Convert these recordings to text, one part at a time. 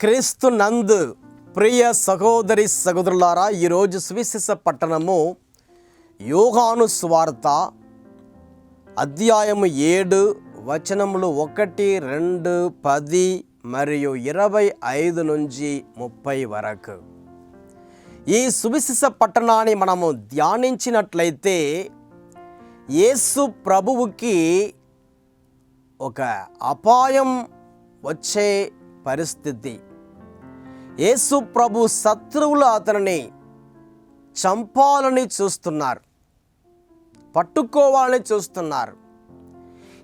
క్రీస్తు నందు ప్రియ సహోదరి సహోదరులారా ఈరోజు సువిశేష పట్టణము యోగాను స్వార్త అధ్యాయము ఏడు వచనములు ఒకటి రెండు పది మరియు ఇరవై ఐదు నుంచి ముప్పై వరకు. ఈ సువిశేష పట్టణాన్ని మనము ధ్యానించినట్లయితే యేసు ప్రభువుకి ఒక అపాయం వచ్చే పరిస్థితి. యేసు ప్రభు శత్రువులు అతనిని చంపాలని చూస్తున్నారు. పట్టుకోవాలని చూస్తున్నారు.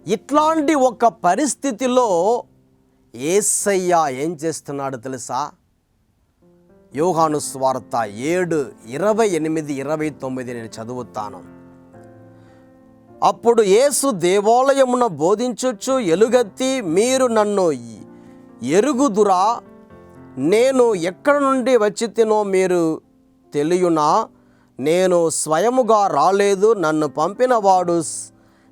ఇట్లాంటి ఒక పరిస్థితిలో ఏసయ్య ఏం చేస్తున్నాడు తెలుసా? యోహాను స్వార్త ఏడు ఇరవై ఎనిమిది ఇరవై తొమ్మిది నేను చదువుతాను. అప్పుడు యేసు దేవాలయమున బోధించొచ్చు ఎలుగెత్తి మీరు నన్ను ఎరుగుదురా? నేను ఎక్కడ నుండి వచ్చి తినో మీరు తెలియనా? నేను స్వయముగా రాలేదు నన్ను పంపినవాడు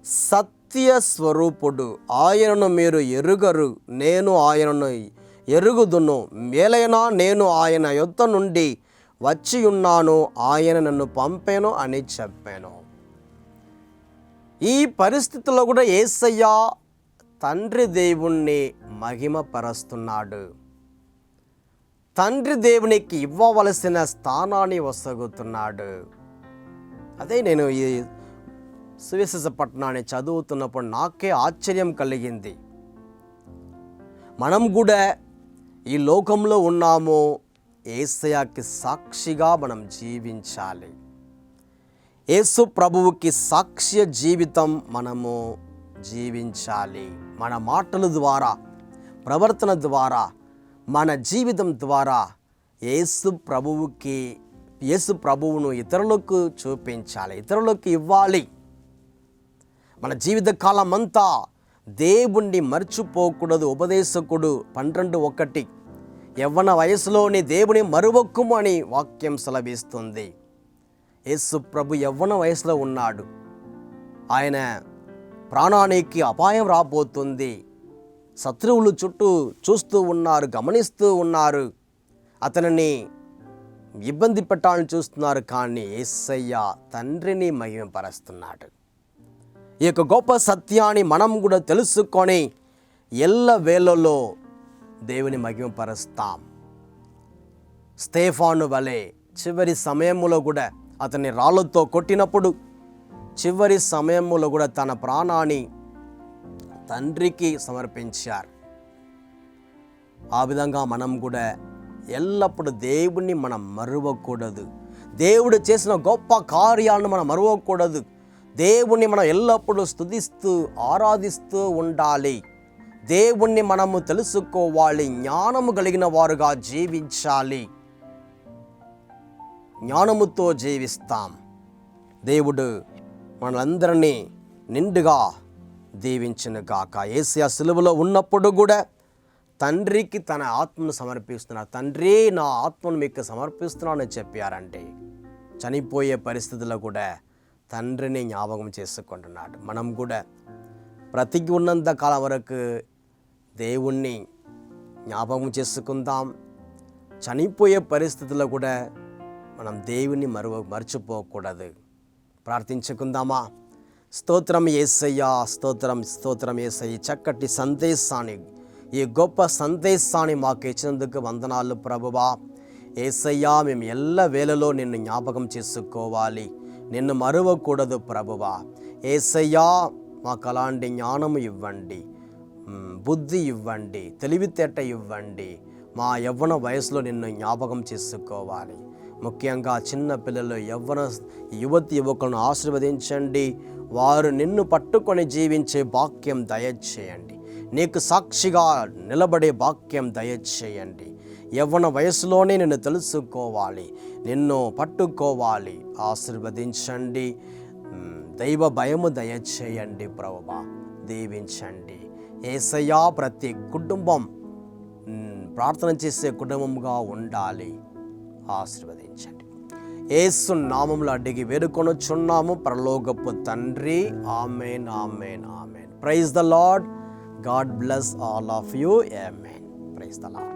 సత్య స్వరూపుడు ఆయనను మీరు ఎరుగరు నేను ఆయనను ఎరుగుదును. మేలైనా నేను ఆయన యొద్ద నుండి వచ్చి ఉన్నాను ఆయన నన్ను పంపాను అని చెప్పాను. ఈ పరిస్థితుల్లో కూడా ఏసయ్య తండ్రి దేవుణ్ణి మహిమపరుస్తున్నాడు. తండ్రి దేవునికి ఇవ్వవలసిన స్థానాన్ని వసగుతున్నాడు అదే నేను ఈ సువిశేష పట్టణాన్ని చదువుతున్నప్పుడు నాకే ఆశ్చర్యం కలిగింది. మనం కూడా ఈ లోకంలో ఉన్నాము ఏసయాకి సాక్షిగా మనం జీవించాలి. యేసు ప్రభువుకి సాక్ష్య జీవితం మనము జీవించాలి. మన మాటల ద్వారా ప్రవర్తన ద్వారా మన జీవితం ద్వారా యేసు ప్రభువుకి యేసు ప్రభువును ఇతరులకు చూపించాలి ఇతరులకు ఇవ్వాలి. మన జీవిత కాలం అంతా దేవుణ్ణి మర్చిపోకూడదు. ఉపదేశకుడు పన్నెండు ఒకటి యవ్వన వయసులోని దేవుని మరువక్కుము అని వాక్యం సెలవిస్తుంది. యేసు ప్రభు యవ్వన వయసులో ఉన్నాడు. ఆయన ప్రాణానికి అపాయం రాబోతుంది. శత్రువులు చుట్టూ చూస్తూ ఉన్నారు గమనిస్తూ ఉన్నారు. అతనిని ఇబ్బంది పెట్టాలని చూస్తున్నారు కానీ ఏసయ్య తండ్రిని మహిమపరుస్తున్నాడు. ఈ యొక్క గొప్ప సత్యాన్ని మనం కూడా తెలుసుకొని ఎల్ల వేళలో దేవుని మహిమపరుస్తాం. స్టేఫాను వలె చివరి సమయంలో కూడా అతన్ని రాళ్ళతో కొట్టినప్పుడు చివరి సమయంలో కూడా తన ప్రాణాన్ని తండ్రికి సమర్పించారు. ఆ విధంగా మనం కూడా ఎల్లప్పుడూ దేవుణ్ణి మనం మరువకూడదు. దేవుడు చేసిన గొప్ప కార్యాలను మనం మరువకూడదు. దేవుణ్ణి మనం ఎల్లప్పుడూ స్తుతిస్తూ ఆరాధిస్తూ ఉండాలి. దేవుణ్ణి మనము తెలుసుకోవాలి జ్ఞానము కలిగిన వారుగా జీవించాలి. జ్ఞానముతో జీవిస్తాం. దేవుడు మనందరినీ నిండుగా దీవించిన గాక. ఏసియా సులువులో ఉన్నప్పుడు కూడా తండ్రికి తన ఆత్మను సమర్పిస్తున్నారు తండ్రి నా ఆత్మను మీకు సమర్పిస్తున్నానని చెప్పారంటే చనిపోయే పరిస్థితుల్లో కూడా తండ్రిని జ్ఞాపకం చేసుకుంటున్నాడు. మనం కూడా బ్రతికి ఉన్నంత కాలం వరకు దేవుణ్ణి జ్ఞాపకం చేసుకుందాం. చనిపోయే పరిస్థితుల్లో కూడా మనం దేవుణ్ణి మరువ మర్చిపోకూడదు. ప్రార్థించుకుందామా? స్తోత్రం ఏసయ్యా స్తోత్రం స్తోత్రం ఏసయ్య. చక్కటి సందేశాన్ని ఈ గొప్ప సందేశాన్ని మాకు ఇచ్చినందుకు వందనాలు ప్రభువా. ఏసయ్యా మేము ఎల్ల వేళలో నిన్ను జ్ఞాపకం చేసుకోవాలి. నిన్ను మరువకూడదు ప్రభువా. ఏసయ్యా మాకు అలాంటి జ్ఞానము ఇవ్వండి. బుద్ధి ఇవ్వండి. తెలివితేట ఇవ్వండి. మా యవ్వన వయసులో నిన్ను జ్ఞాపకం చేసుకోవాలి. ముఖ్యంగా చిన్న పిల్లలు యవ్వన యువతి యువకులను ఆశీర్వదించండి. వారు నిన్ను పట్టుకొని జీవించే భాగ్యం దయచేయండి. నీకు సాక్షిగా నిలబడే భాగ్యం దయచేయండి. యవ్వన వయసులోనే నిన్ను తెలుసుకోవాలి. నిన్ను పట్టుకోవాలి. ఆశీర్వదించండి. దైవ భయము దయచేయండి ప్రభువ. దీవించండి. ఏసయ్యా ప్రతి కుటుంబం ప్రార్థన చేసే కుటుంబంగా ఉండాలి. ఆశీర్వదించండి. ఏసు నామంలో అడిగి వేడుకొనొచ్చున్నాము పరలోకపు తండ్రి. Amen amen amen. Praise the lord God bless all of you amen praise the lord